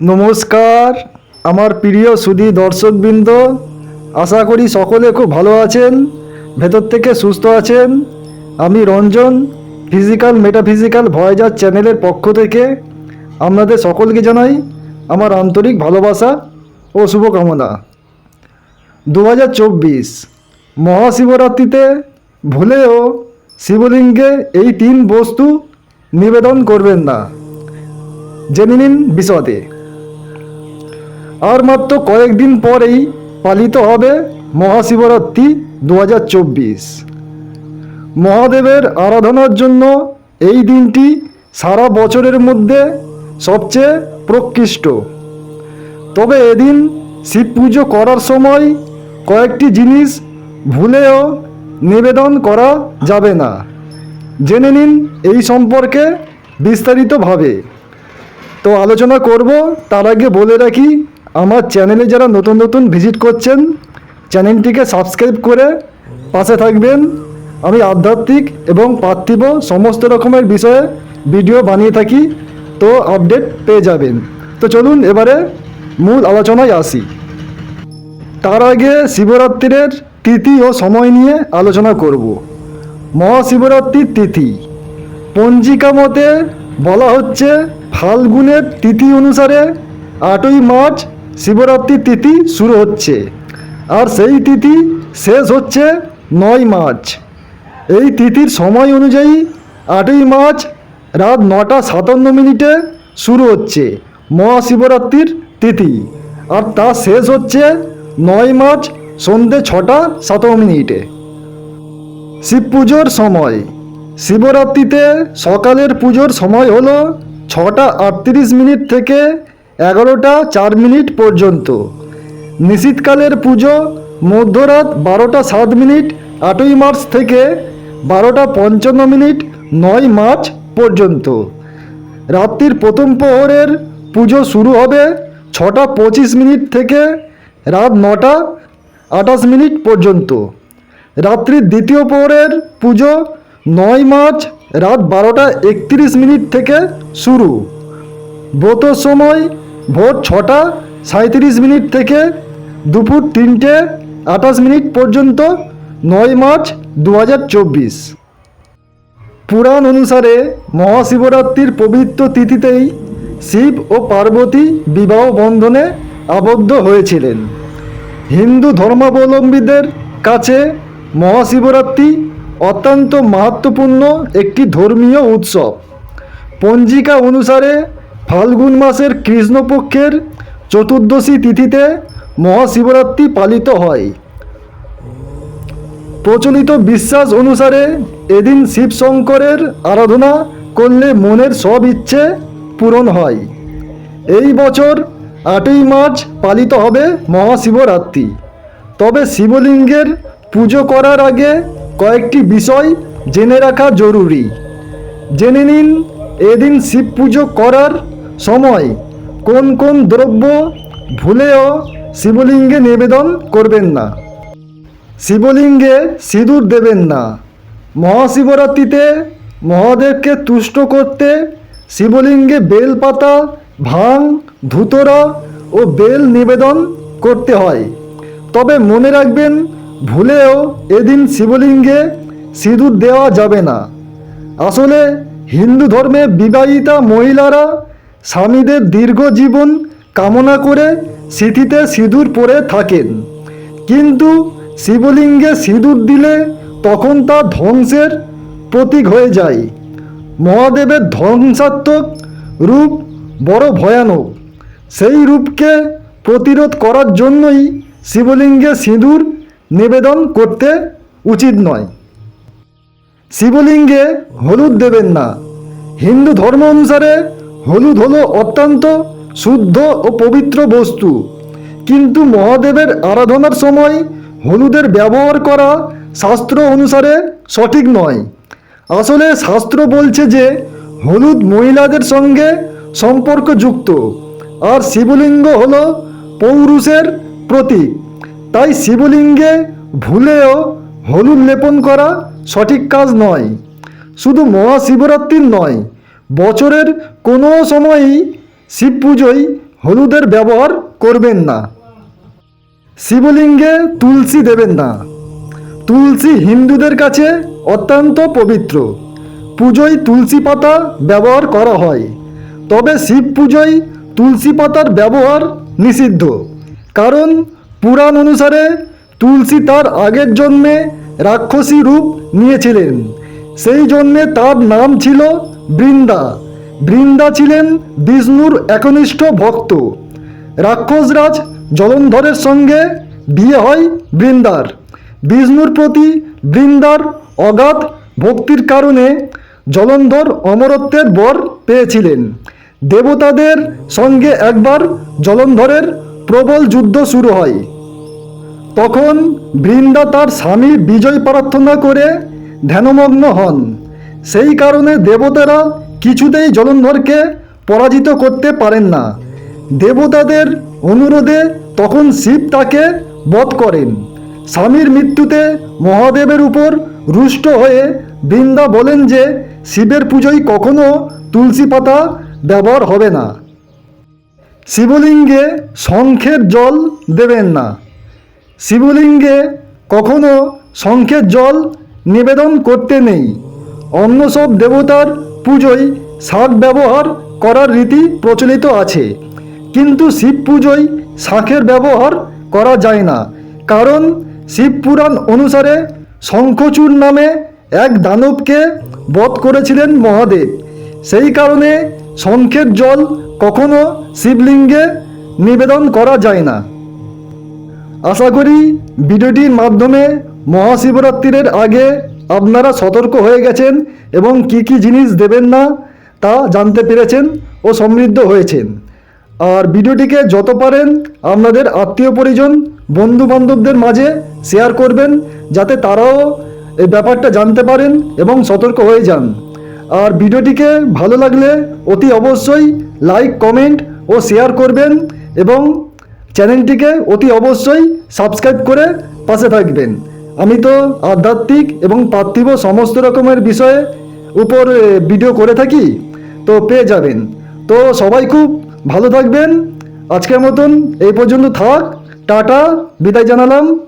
নমস্কার, আমার প্রিয় সুধী দর্শকবৃন্দ, আশা করি সকলে খুব ভালো আছেন, ভেতর থেকে সুস্থ আছেন। আমি রঞ্জন ফিজিক্যাল মেটাফিজিক্যাল ভয়েজার চ্যানেলের পক্ষ থেকে আপনাদের সকলকে জানাই আমার আন্তরিক ভালোবাসা ও শুভকামনা। দু হাজার চব্বিশ মহাশিবরাত্রিতে ভুলেও শিবলিঙ্গে এই তিন বস্তু নিবেদন করবেন না। জেনে নিন বিশদে। আর মাত্র কয়েকদিন পরেই পালিত হবে মহাশিবরাত্রি দু হাজার চব্বিশ। মহাদেবের আরাধনার জন্য এই দিনটি সারা বছরের মধ্যে সবচেয়ে প্রকৃষ্ট। তবে এদিন শিব পুজো করার সময় কয়েকটি জিনিস ভুলেও নিবেদন করা যাবে না। জেনে নিন এই সম্পর্কে বিস্তারিতভাবে। তো আলোচনা করব, তার আগে বলে রাখি আমার চ্যানেলে যারা নতুন নতুন ভিজিট করছেন চ্যানেলটিকে সাবস্ক্রাইব করে পাশে থাকবেন। আমি আধ্যাত্মিক এবং পার্থিব সমস্ত রকমের বিষয়ে ভিডিও বানিয়ে থাকি, তো আপডেট পেয়ে যাবেন। তো চলুন এবারে মূল আলোচনায় আসি। তার আগে শিবরাত্রির তিথি ও সময় নিয়ে আলোচনা করব। মহাশিবরাত্রির তিথি। পঞ্জিকা মতে বলা হচ্ছে ফাল্গুনের তিথি অনুসারে আটই মার্চ শিবরাত্রির তিথি শুরু হচ্ছে। আর সেই তিথি শেষ হচ্ছে নয় মার্চ। এই তিথির সময় অনুযায়ী আটই মার্চ রাত নটা সাতান্ন মিনিটে শুরু হচ্ছে মহাশিবরাত্রির তিথি। আর তা শেষ হচ্ছে নয় মার্চ সন্ধে ছটা সাতান্ন মিনিটে। শিব পুজোর সময়। শিবরাত্রিতে সকালের পুজোর সময় হলো ছটা আটত্রিশ মিনিট থেকে এগারোটা চার মিনিট পর্যন্ত। নিশীতকালের পুজো মধ্যরাত বারোটা সাত মিনিট, আটই মার্চ থেকে বারোটা পঞ্চান্ন মিনিট, নয় মার্চ পর্যন্ত। রাত্রির প্রথম প্রহরের পুজো শুরু হবে ছটা পঁচিশ মিনিট থেকে রাত নটা আঠাশ মিনিট পর্যন্ত। রাত্রির দ্বিতীয় প্রহরের পুজো নয় মার্চ, রাত বারোটা একত্রিশ মিনিট থেকে শুরু। ব্রত সময় ভোর ছটা সাঁত্রিশ মিনিট থেকে দুপুর তিনটে আঠাশ মিনিট পর্যন্ত নয় মার্চ দু হাজার চব্বিশ। পুরাণ অনুসারে মহাশিবরাত্রির পবিত্র তিথিতেই শিব ও পার্বতী বিবাহ বন্ধনে আবদ্ধ হয়েছিলেন। হিন্দু ধর্মাবলম্বীদের কাছে মহাশিবরাত্রি অত্যন্ত মাহাত্মপূর্ণ একটি ধর্মীয় উৎসব। পঞ্জিকা অনুসারে ফাল্গুন মাসের কৃষ্ণপক্ষের চতুর্দশী তিথিতে মহাশিবরাত্রি পালিত হয়। প্রচলিত বিশ্বাস অনুসারে এদিন শিব শঙ্করের আরাধনা করলে মনের সব ইচ্ছে পূরণ হয়। এই বছর আটই মার্চ পালিত হবে মহাশিবরাত্রি। তবে শিবলিঙ্গের পুজো করার আগে কয়েকটি বিষয় জেনে রাখা জরুরি। জেনে নিন, এদিন শিব পুজো করার সময়। কোন কোন দ্রব্য ভুলেও শিবলিঙ্গে নিবেদন করবেন না। শিবলিঙ্গে সিঁদুর দেবেন না। মহাশিবরাত্রিতে মহাদেবকে তুষ্ট করতে শিবলিঙ্গে বেলপাতা, ভাং, ধুতরা ও বেল নিবেদন করতে হয়। তবে মনে রাখবেন, ভুলেও এদিন শিবলিঙ্গে সিঁদুর দেওয়া যাবে না। আসলে হিন্দু ধর্মে বিবাহিতা মহিলারা স্বামীদের দীর্ঘ জীবন কামনা করে স্মৃতিতে সিঁদুর পরে থাকেন। কিন্তু শিবলিঙ্গে সিঁদুর দিলে তখন তা ধ্বংসের প্রতীক হয়ে যায়। মহাদেবের ধ্বংসাত্মক রূপ বড় ভয়ানক। সেই রূপকে প্রতিরোধ করার জন্যই শিবলিঙ্গে সিঁদুর নিবেদন করতে উচিত নয়। শিবলিঙ্গে হলুদ দেবেন না। হিন্দু ধর্ম অনুসারে হলুদ হলো অত্যন্ত শুদ্ধ ও পবিত্র বস্তু। কিন্তু মহাদেবের আরাধনার সময় হলুদের ব্যবহার করা শাস্ত্র অনুসারে সঠিক নয়। আসলে শাস্ত্র বলছে যে হলুদ মহিলাদের সঙ্গে সম্পর্কযুক্ত, আর শিবলিঙ্গ হল পৌরুষের প্রতীক। তাই শিবলিঙ্গে ভুলেও হলুদ লেপন করা সঠিক কাজ নয়। শুধু মহাশিবরাত্রির নয় বছরের কোনো সময়ই শিব পুজোয় হলুদের ব্যবহার করবেন না। শিবলিঙ্গে তুলসী দেবেন না। তুলসী হিন্দুদের কাছে অত্যন্ত পবিত্র। পুজোয় তুলসী পাতা ব্যবহার করা হয়। তবে শিব পুজোয় তুলসী পাতার ব্যবহার নিষিদ্ধ। কারণ পুরাণ অনুসারে তুলসী তার আগের জন্মে রাক্ষসী রূপ নিয়েছিলেন। সেই জন্যে তার নাম ছিল বৃন্দা। বৃন্দা ছিলেন বিষ্ণুর একনিষ্ঠ ভক্ত। রাক্ষসরাজ জলন্ধরের সঙ্গে বিয়ে হয় বৃন্দার। বিষ্ণুর প্রতি বৃন্দার অগাধ ভক্তির কারণে জলন্ধর অমরত্বের বর পেয়েছিলেন। দেবতাদের সঙ্গে একবার জলন্ধরের প্রবল যুদ্ধ শুরু হয়। তখন বৃন্দা তার স্বামী বিজয় প্রার্থনা করে ধ্যানমগ্ন হন। সেই কারণে দেবতারা কিছুতেই জলন্ধরকে পরাজিত করতে পারেন না। দেবতাদের অনুরোধে তখন শিব তাকে বধ করেন। স্বামীর মৃত্যুতে মহাদেবের উপর রুষ্ট হয়ে বৃন্দা বলেন যে, শিবের পুজোয় কখনো তুলসী পাতা ব্যবহার হবে না। শিবলিঙ্গে শঙ্খের জল দেবেন না। শিবলিঙ্গে কখনো শঙ্খের জল নিবেদন করতে নেই। অন্য সব দেবতার পুজোয় শাক ব্যবহার করার রীতি প্রচলিত আছে। কিন্তু শিব পুজোয় শাঁখের ব্যবহার করা যায় না। কারণ শিব পুরাণ অনুসারে শঙ্খচূড় নামে এক দানবকে বধ করেছিলেন মহাদেব। সেই কারণে শঙ্খের জল কখনো শিবলিঙ্গে নিবেদন করা যায় না। আশা করি ভিডিওটির মাধ্যমে মহাশিবরাত্রির আগে আপনারা সতর্ক হয়ে গেছেন এবং কি কি জিনিস দেবেন না তা জানতে পেরেছেন ও সমৃদ্ধ হয়েছেন। আর ভিডিওটিকে যত পারেন আপনাদের আত্মীয় পরিজন বন্ধু বান্ধবদের মাঝে শেয়ার করবেন, যাতে তারাও এই ব্যাপারটা জানতে পারেন এবং সতর্ক হয়ে যান। আর ভিডিওটিকে ভালো লাগলে অতি অবশ্যই লাইক কমেন্ট ও শেয়ার করবেন এবং চ্যানেলটিকে অতি অবশ্যই সাবস্ক্রাইব করে পাশে থাকবেন। আমি তো আধ্যাত্মিক এবং পার্থিব সমস্ত রকমের বিষয়ে উপর ভিডিও করে থাকি। তো পেয়ে যাবেন। তো সবাই খুব ভালো থাকবেন। আজকের মতন এই পর্যন্ত থাক। টাটা, বিদায় জানালাম।